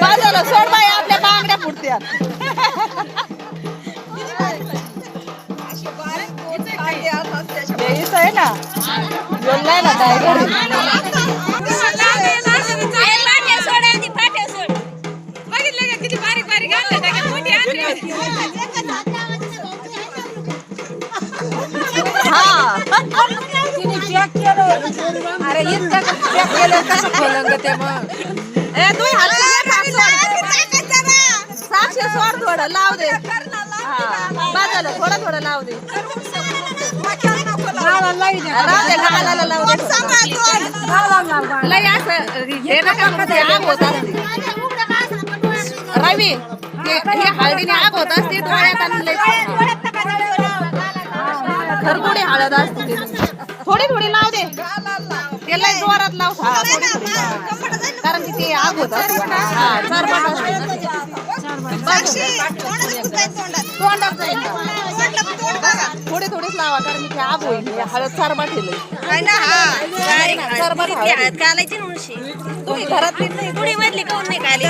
बाजाला सोड बाई आपल्या बांगड्या हे आहे ना. बोललाय ना काय घरी अरे इतकं check केलं कसं खोलं ते मग ए तू हात साक्षी सोड थोडं लाव दे हा बाजाला थोडं थोडं लाव दे राव दे गालाला लाव दे लय असं हे नका करू, ते आग होत असते रवी ते हे हळदीने आग होत असते डोळ्यात आणि लय हळद असते ते. थोडी थोडी लाव दे. ते लय जोरात लाव. कारण की ते आग होत हा तोंडात जाईल थोडी थोडीच लावा कारण की ते आग होईल हे. हळद. चरबट हळद तुम्ही घरात नाही थोडी मधली काऊन नाही खाली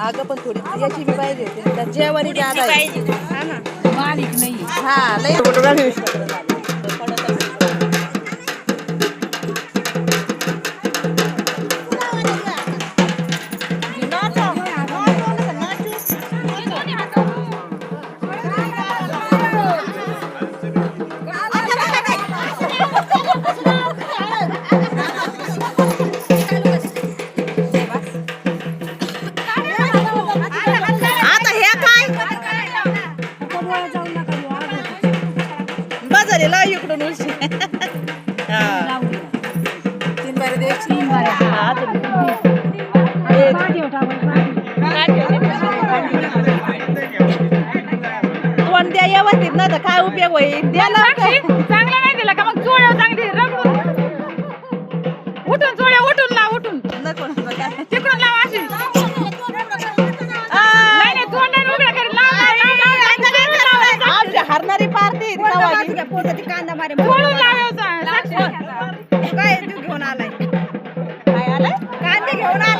अगं पण थोडी. याची बी पाहिजे जेवणी. पाहिजे हा ना. तीन. तोंड द्या व्यवस्थित ना तर काय उपयोग होईल? काय. चांगला नाही दिला का मग चोळ्या चांगली रंगून उठून चोळ्या उठून लाव उठून. तिकडून लाव अशी. आ, नाही नाही तोंडाने उघड्या करी लाव लाव लाव लाव. आमच्या हरणारी पार्टी कांदा मारे चोळून ¡Vamos!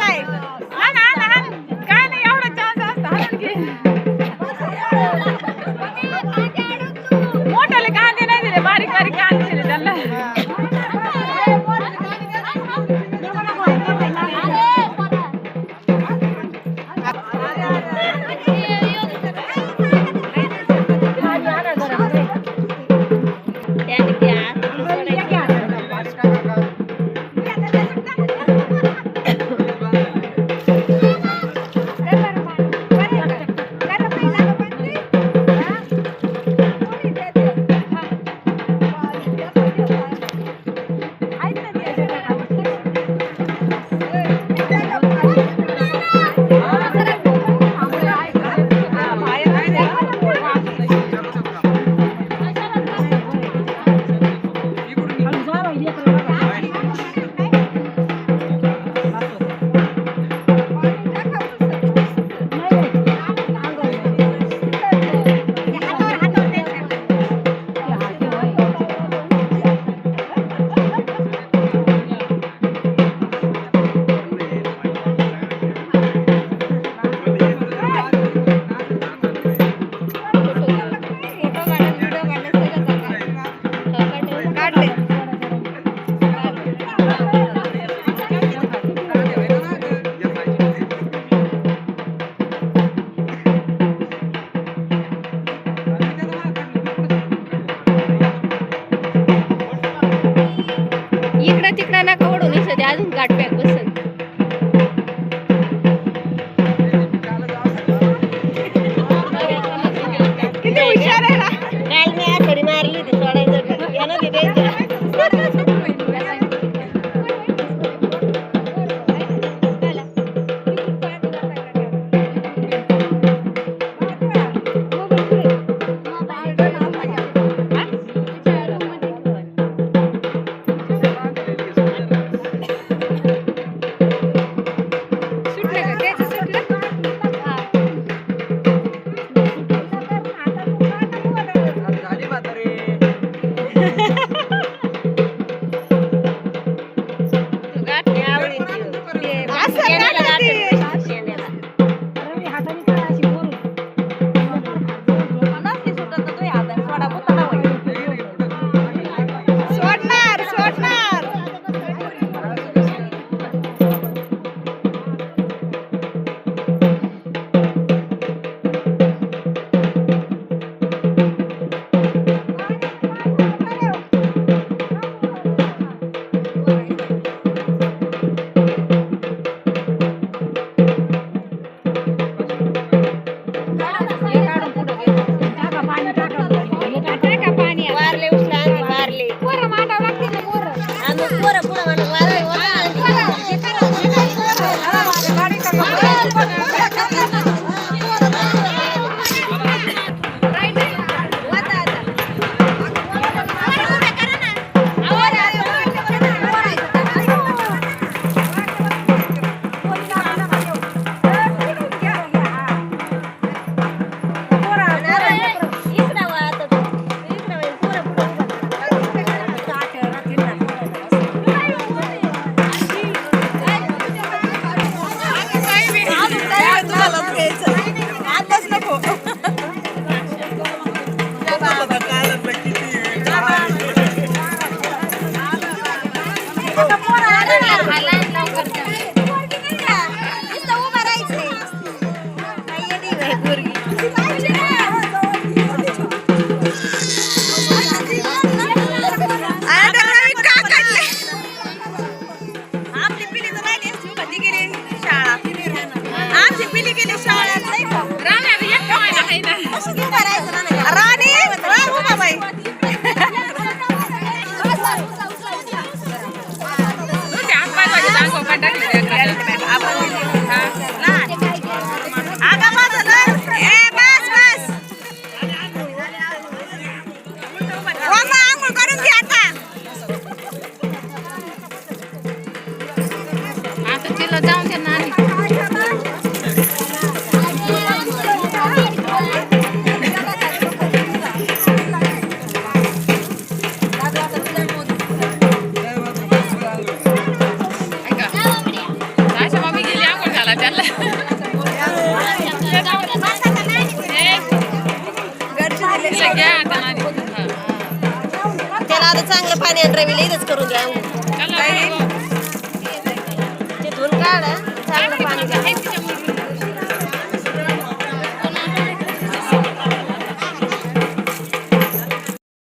दादा चांगलं पाणी आणि रवीला इथंच करू द्या. काय तिथून काढा चांगलं पाणी